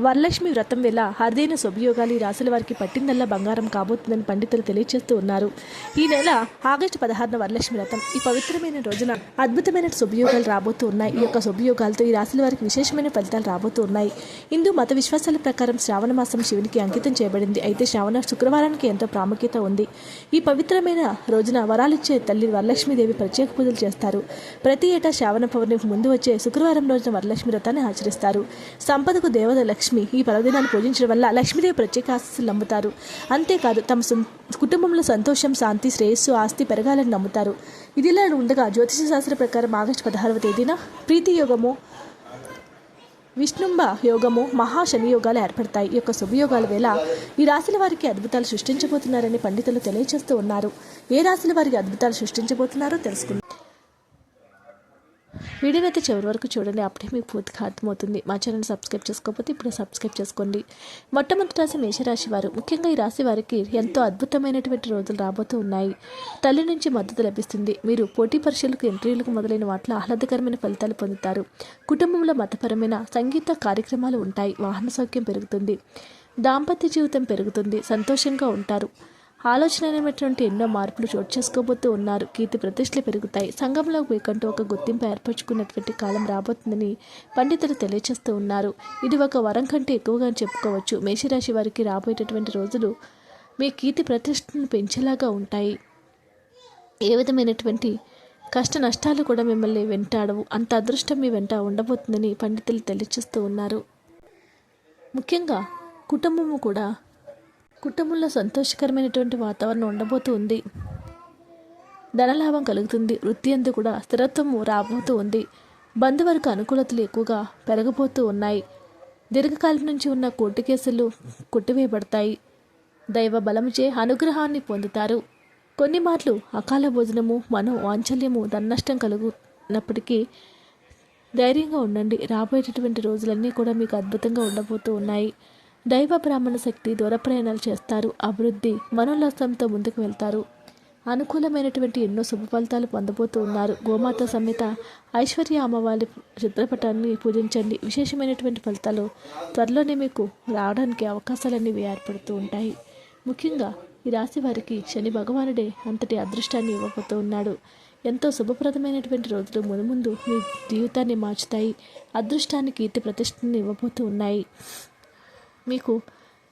వరలక్ష్మి వ్రతం వేళ హరిదైన శుభయోగాలు ఈ రాశుల వారికి పట్టిందల్లా బంగారం కాబోతుందని పండితులు తెలియజేస్తూ ఉన్నారు. ఈ నెల ఆగస్టు పదహారున వరలక్ష్మి వ్రతం. ఈ పవిత్రమైన రోజున అద్భుతమైన శుభయోగాలు రాబోతూ ఉన్నాయి. ఈ యొక్క శుభయోగాలతో ఈ రాశుల వారికి విశేషమైన ఫలితాలు రాబోతూ ఉన్నాయి. హిందూ మత విశ్వాసాల ప్రకారం శ్రావణ మాసం శివునికి అంకితం చేయబడింది. అయితే శ్రావణ శుక్రవారానికి ఎంతో ప్రాముఖ్యత ఉంది. ఈ పవిత్రమైన రోజున వరాలిచ్చే తల్లి వరలక్ష్మీదేవి ప్రత్యేక పూజలు చేస్తారు. ప్రతి ఏటా శ్రావణ పౌర్ణమికి ముందు వచ్చే శుక్రవారం రోజున వరలక్ష్మి వ్రతాన్ని ఆచరిస్తారు. సంపదకు దేవత లక్ష్మి ఈ పర్వదినాన్ని పూజించడం వల్ల లక్ష్మీదేవి ప్రత్యేక ఆశస్సులు నమ్ముతారు. అంతేకాదు తమ కుటుంబంలో సంతోషం శాంతి శ్రేయస్సు ఆస్తి పెరగాలని నమ్ముతారు. ఇదిలా ఉండగా జ్యోతిష శాస్త్ర ప్రకారం ఆగస్టు పదహారవ తేదీన ప్రీతి యోగము విష్ణుంబ యోగము మహాశని యోగాలు ఏర్పడతాయి. ఈ యొక్క శుభయోగాల వేళ ఈ రాశుల వారికి అద్భుతాలు సృష్టించబోతున్నారని పండితులు తెలియజేస్తూ ఉన్నారు. ఏ రాశుల వారికి అద్భుతాలు సృష్టించబోతున్నారో తెలుసుకుందాం. వీడియోని అయితే చివరి వరకు చూడండి. అప్పుడే మీకు పూర్తిగా అర్థమవుతుంది. మా ఛానల్ సబ్స్క్రైబ్ చేసుకోకపోతే ఇప్పుడు సబ్స్క్రైబ్ చేసుకోండి. మొట్టమొదటి రాశి మేషరాశి వారు. ముఖ్యంగా ఈ రాశి వారికి ఎంతో అద్భుతమైనటువంటి రోజులు రాబోతూ ఉన్నాయి. తల్లి నుంచి మద్దతు లభిస్తుంది. మీరు పోటీ పరీక్షలకు ఇంటర్వ్యూలకు మొదలైన వాటిలో ఆహ్లాదకరమైన ఫలితాలు పొందుతారు. కుటుంబంలో మతపరమైన సంగీత కార్యక్రమాలు ఉంటాయి. వాహన సౌఖ్యం పెరుగుతుంది. దాంపత్య జీవితం పెరుగుతుంది. సంతోషంగా ఉంటారు. ఆలోచనమైనటువంటి ఎన్నో మార్పులు చోటు చేసుకోబోతూ ఉన్నారు. కీర్తి ప్రతిష్టలు పెరుగుతాయి. సంఘంలో మీకంటూ ఒక గుర్తింపు ఏర్పరచుకున్నటువంటి కాలం రాబోతుందని పండితులు తెలియజేస్తూ ఉన్నారు. ఇది ఒక వరం కంటే ఎక్కువగా చెప్పుకోవచ్చు. మేషరాశి వారికి రాబోయేటటువంటి రోజులు మీ కీర్తి ప్రతిష్టను పెంచేలాగా ఉంటాయి. ఏ విధమైనటువంటి కష్ట నష్టాలు కూడా మిమ్మల్ని వెంటాడవు. అంత అదృష్టం మీ వెంట ఉండబోతుందని పండితులు తెలియజేస్తూ ఉన్నారు. ముఖ్యంగా కుటుంబము కూడా కుటుంబంలో సంతోషకరమైనటువంటి వాతావరణం ఉండబోతూ ఉంది. ధనలాభం కలుగుతుంది. వృత్తి అందు కూడా స్థిరత్వం రాబోతూ ఉంది. బంధువర్గ అనుకూలతలు ఎక్కువగా పెరగబోతూ ఉన్నాయి. దీర్ఘకాలం నుంచి ఉన్న కోర్టు కేసులు కొట్టివేయబడతాయి. దైవ బలముచే అనుగ్రహాన్ని పొందుతారు. కొన్ని మాటలు అకాల భోజనము మనం వాంఛల్యము ధననష్టం కలుగునప్పటికీ ధైర్యంగా ఉండండి. రాబోయేటటువంటి రోజులన్నీ కూడా మీకు అద్భుతంగా ఉండబోతూ ఉన్నాయి. దైవ బ్రాహ్మణ శక్తి దూర ప్రయాణాలు చేస్తారు. అభివృద్ధి మనోల్లాసంతో ముందుకు వెళ్తారు. అనుకూలమైనటువంటి ఎన్నో శుభ ఫలితాలు పొందబోతూ ఉన్నారు. గోమాత సమేత ఐశ్వర్య అమ్మవారి చిత్రపటాన్ని పూజించండి. విశేషమైనటువంటి ఫలితాలు త్వరలోనే మీకు రావడానికి అవకాశాలన్నీ ఏర్పడుతూ ఉంటాయి. ముఖ్యంగా ఈ రాశి వారికి శని భగవానుడే అంతటి అదృష్టాన్ని ఇవ్వబోతూ ఉన్నాడు. ఎంతో శుభప్రదమైనటువంటి రోజులు మునుముందు మీ జీవితాన్ని మార్చుతాయి. అదృష్టాన్ని కీర్తి ప్రతిష్టని ఇవ్వబోతూ ఉన్నాయి. మీకు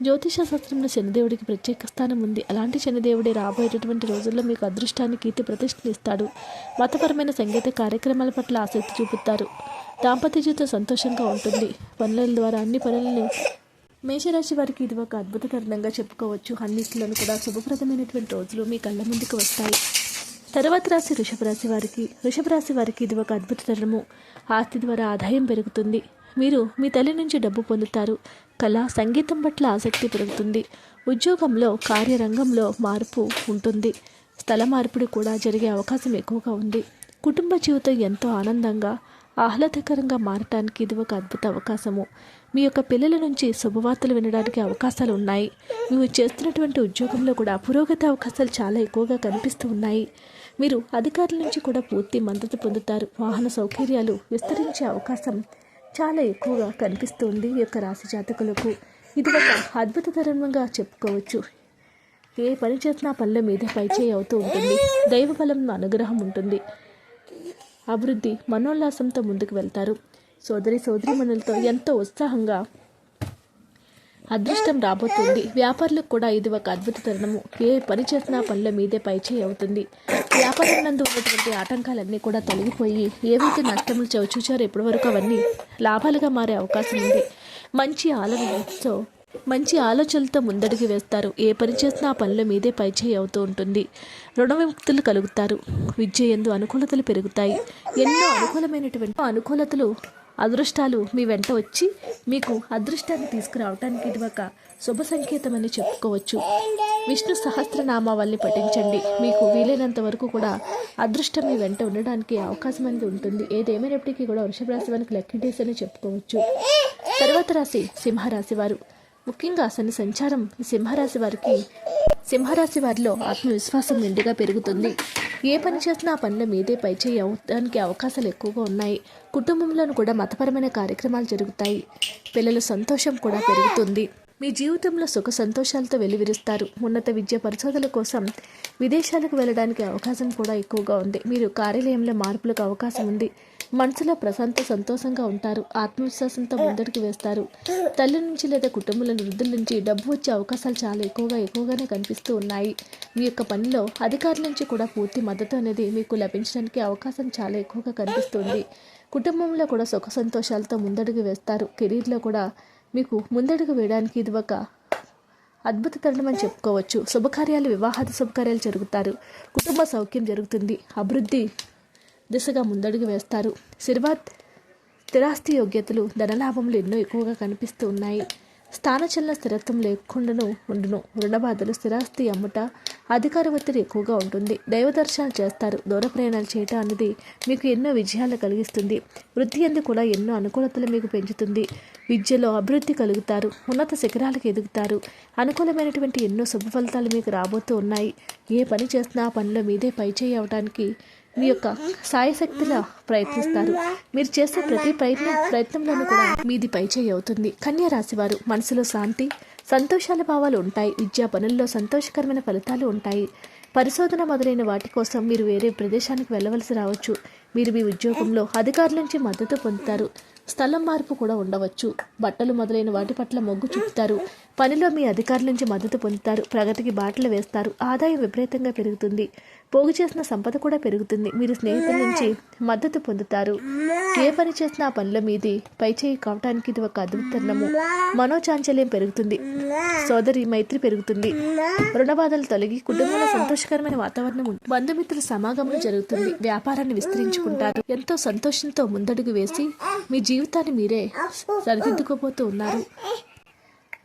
జ్యోతిష శాస్త్రంలో శనిదేవుడికి ప్రత్యేక స్థానం ఉంది. అలాంటి శనిదేవుడే రాబోయేటటువంటి రోజుల్లో మీకు అదృష్టాన్ని కీర్తి ప్రతిష్టని ఇస్తాడు. మతపరమైన సంగీత కార్యక్రమాల పట్ల ఆసక్తి చూపుతారు. దాంపత్య జీవితం సంతోషంగా ఉంటుంది. పనుల ద్వారా అన్ని పనులను మేషరాశి వారికి ఇది ఒక అద్భుత తరుణంగా చెప్పుకోవచ్చు. అన్నింటిలోనూ కూడా శుభప్రదమైనటువంటి రోజులు మీ కళ్ళ ముందుకు వస్తాయి. తర్వాత రాశి వృషభ రాశి వారికి వృషభ రాశి వారికి ఇది ఒక అద్భుత తరుణము. ఆస్తి ద్వారా ఆదాయం పెరుగుతుంది. మీరు మీ తల్లి నుంచి డబ్బు పొందుతారు. కళ సంగీతం పట్ల ఆసక్తి పెరుగుతుంది. ఉద్యోగంలో కార్యరంగంలో మార్పు ఉంటుంది. స్థల మార్పిడి కూడా జరిగే అవకాశం ఎక్కువగా ఉంది. కుటుంబ జీవితం ఎంతో ఆనందంగా ఆహ్లాదకరంగా మారటానికి ఇది ఒక అద్భుత అవకాశము. మీ యొక్క పిల్లల నుంచి శుభవార్తలు వినడానికి అవకాశాలు ఉన్నాయి. మీరు చేస్తున్నటువంటి ఉద్యోగంలో కూడా పురోగతి అవకాశాలు చాలా ఎక్కువగా కనిపిస్తూ ఉన్నాయి. మీరు అధికారుల నుంచి కూడా పూర్తి మద్దతు పొందుతారు. వాహన సౌకర్యాలు విస్తరించే అవకాశం చాలా ఎక్కువగా కనిపిస్తుంది ఈ యొక్క రాశి జాతకులకు. ఇది ఒక అద్భుతకరంగా చెప్పుకోవచ్చు. ఏ పని చేసినా పనుల మీద పైచేయి అవుతూ ఉంటుంది. దైవ బలం అనుగ్రహం ఉంటుంది. అభివృద్ధి మనోల్లాసంతో ముందుకు వెళ్తారు. సోదరి సోదరి మనులతో ఎంతో ఉత్సాహంగా అదృష్టం రాబోతుంది. వ్యాపారులకు కూడా ఇది ఒక అద్భుత తరుణము. ఏ పని చేసినా పనుల మీదే పైచేయి అవుతుంది. వ్యాపారం నందు ఉన్నటువంటి ఆటంకాలన్నీ కూడా తొలగిపోయి ఏవైతే నష్టములు చవిచూచారో ఇప్పటి వరకు అవన్నీ లాభాలుగా మారే అవకాశం ఉంది. మంచి ఆలోచనతో మంచి ఆలోచనలతో ముందడుగు వేస్తారు. ఏ పని చేసినా ఆ పనుల మీదే పైచేయి అవుతూ ఉంటుంది. రుణ విముక్తులు కలుగుతారు. విద్య ఎందు అనుకూలతలు పెరుగుతాయి. ఎన్నో అనుకూలమైనటువంటి అనుకూలతలు అదృష్టాలు మీ వెంట వచ్చి మీకు అదృష్టాన్ని తీసుకురావడానికి ఇది ఒక శుభ సంకేతమని చెప్పుకోవచ్చు. విష్ణు సహస్రనామావల్ని పఠించండి. మీకు వీలైనంత వరకు కూడా అదృష్టం మీ వెంట ఉండడానికి అవకాశం అనేది ఉంటుంది. ఏదేమైనప్పటికీ కూడా వృషభ రాశి వారికి లక్కీ డేస్ అని చెప్పుకోవచ్చు. తర్వాత రాశి సింహరాశి వారు. ముఖ్యంగా శని సంచారం సింహరాశి వారికి సింహరాశి వారిలో ఆత్మవిశ్వాసం నిండుగా పెరుగుతుంది. ఏ పని చేసినా ఆ పనుల మీదే పైచేయి అవడానికి అవకాశాలు ఎక్కువగా ఉన్నాయి. కుటుంబంలోనూ కూడా మతపరమైన కార్యక్రమాలు జరుగుతాయి. పిల్లల సంతోషం కూడా పెరుగుతుంది. మీ జీవితంలో సుఖ సంతోషాలతో వెలువిరుస్తారు. ఉన్నత విద్య పరిశోధన కోసం విదేశాలకు వెళ్ళడానికి అవకాశం కూడా ఎక్కువగా ఉంది. మీరు కార్యాలయంలో మార్పులకు అవకాశం ఉంది. మనసులో ప్రశాంత సంతోషంగా ఉంటారు. ఆత్మవిశ్వాసంతో ముందడికి వేస్తారు. తల్లి నుంచి లేదా కుటుంబంలో వృద్ధుల నుంచి డబ్బు వచ్చే అవకాశాలు చాలా ఎక్కువగా ఎక్కువగానే కనిపిస్తూ ఉన్నాయి. మీ యొక్క పనిలో అధికారుల నుంచి కూడా పూర్తి మద్దతు అనేది మీకు లభించడానికి అవకాశం చాలా ఎక్కువగా కనిపిస్తుంది. కుటుంబంలో కూడా సుఖ సంతోషాలతో ముందడుగు వేస్తారు. కెరీర్లో కూడా మీకు ముందడుగు వేయడానికి ఇది ఒక అద్భుత తరుణం అని చెప్పుకోవచ్చు. శుభకార్యాలు వివాహాద శుభకార్యాలు జరుగుతారు. కుటుంబ సౌఖ్యం జరుగుతుంది. అభివృద్ధి దిశగా ముందడుగు వేస్తారు. శిర్వాత్ స్థిరాస్తి యోగ్యతలు ధనలాభములు ఎన్నో ఎక్కువగా కనిపిస్తూ ఉన్నాయి. స్థానచలన స్థిరత్వం లేకుండాను ఉండును. రుణబాధలు స్థిరాస్తి అమ్ముట అధికార ఒత్తిడి ఎక్కువగా ఉంటుంది. దైవదర్శనాలు చేస్తారు. దూర ప్రయాణాలు చేయటం అనేది మీకు ఎన్నో విజయాలు కలిగిస్తుంది. వృత్తి ఎందు కూడా ఎన్నో అనుకూలతలు మీకు పెంచుతుంది. విద్యలో అభివృద్ధి కలుగుతారు. ఉన్నత శిఖరాలకు ఎదుగుతారు. అనుకూలమైనటువంటి ఎన్నో శుభ ఫలితాలు మీకు రాబోతూ ఉన్నాయి. ఏ పని చేస్తున్నా ఆ పనిలో మీదే పైచేయి అవడానికి మీ యొక్క సాయశక్తిలా ప్రయత్నిస్తారు. మీరు చేసే ప్రతి ప్రయత్నం ప్రయత్నంలోనూ కూడా మీది పైచేయి అవుతుంది. కన్యా రాశివారు మనసులో శాంతి సంతోషాల భావాలు ఉంటాయి. విద్యా పనుల్లో సంతోషకరమైన ఫలితాలు ఉంటాయి. పరిశోధన మొదలైన వాటి కోసం మీరు వేరే ప్రదేశానికి వెళ్ళవలసి రావచ్చు. మీరు మీ ఉద్యోగంలో అధికారుల నుంచి మద్దతు పొందుతారు. స్థలం మార్పు కూడా ఉండవచ్చు. బట్టలు మొదలైన వాటి పట్ల మొగ్గు చూపుతారు. పనిలో మీ అధికారుల నుంచి మద్దతు పొందుతారు. ప్రగతికి బాటలు వేస్తారు. ఆదాయం విపరీతంగా పెరుగుతుంది. పోగు చేసిన సంపద కూడా పెరుగుతుంది. మీరు స్నేహితుల నుంచి మద్దతు పొందుతారు. ఏ పని చేసినా ఆ పనుల మీది. పైచేయి కావటానికి ఇది ఒక అద్భుతము మనోచాంచల్యం పెరుగుతుంది. సోదరి మైత్రి పెరుగుతుంది. రుణబాధలు తొలగి కుటుంబంలో సంతోషకరమైన వాతావరణం ఉంటుంది బంధుమిత్రుల సమాగమం జరుగుతుంది. వ్యాపారాన్ని విస్తరించుకుంటారు. ఎంతో సంతోషంతో ముందడుగు వేసి మీ జీవితాన్ని మీరే సరిదిద్దుకోబోతూ ఉన్నారు.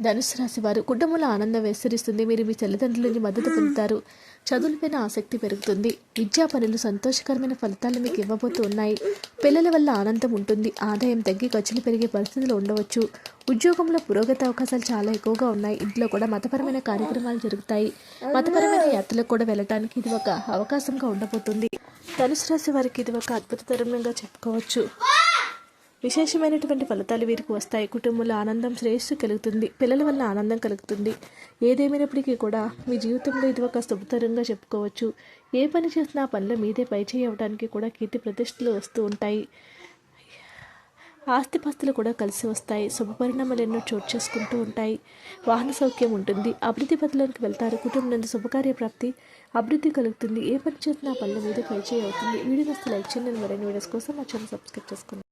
ధనుసు రాశి వారు కుటుంబంలో ఆనందం విస్తరిస్తుంది. మీరు మీ తల్లిదండ్రులని మద్దతు పొందుతారు. చదువులపైన ఆసక్తి పెరుగుతుంది. విద్యా పనులు సంతోషకరమైన ఫలితాలు మీకు ఇవ్వబోతూ ఉన్నాయి. పిల్లల వల్ల ఆనందం ఉంటుంది. ఆదాయం తగ్గి ఖర్చులు పెరిగే పరిస్థితులు ఉండవచ్చు. ఉద్యోగంలో పురోగతి అవకాశాలు చాలా ఎక్కువగా ఉన్నాయి. ఇంట్లో కూడా మతపరమైన కార్యక్రమాలు జరుగుతాయి. మతపరమైన యాత్రలకు కూడా వెళ్ళటానికి ఇది ఒక అవకాశంగా ఉండబోతుంది. ధనుసు రాశి వారికి ఇది ఒక అద్భుత తరుణంగా చెప్పుకోవచ్చు. విశేషమైనటువంటి ఫలితాలు వీరికి వస్తాయి. కుటుంబంలో ఆనందం శ్రేయస్సు కలుగుతుంది. పిల్లల వల్ల ఆనందం కలుగుతుంది. ఏదేమైనప్పటికీ కూడా మీ జీవితంలో ఇది ఒక శుభతరంగా చెప్పుకోవచ్చు. ఏ పని చేసినా పనిలో మీదే పైచేయి అవ్వడానికి కూడా కీర్తి ప్రతిష్టలు వస్తూ ఉంటాయి. ఆస్తిపాస్తులు కూడా కలిసి వస్తాయి. శుభ పరిణామాలు ఎన్నో చోటు చేసుకుంటూ ఉంటాయి. వాహన సౌఖ్యం ఉంటుంది. అభివృద్ధి పథలోకి వెళ్తారు. కుటుంబం నుండి శుభకార్య ప్రాప్తి అభివృద్ధి కలుగుతుంది. ఏ పని చేసినా పనుల మీద పైచేయి అవుతుంది. వీడియో వస్తే లైక్ చేయండి. మరిన్ని వీడియోస్ కోసం మా ఛానల్ సబ్స్క్రైబ్ చేసుకోండి.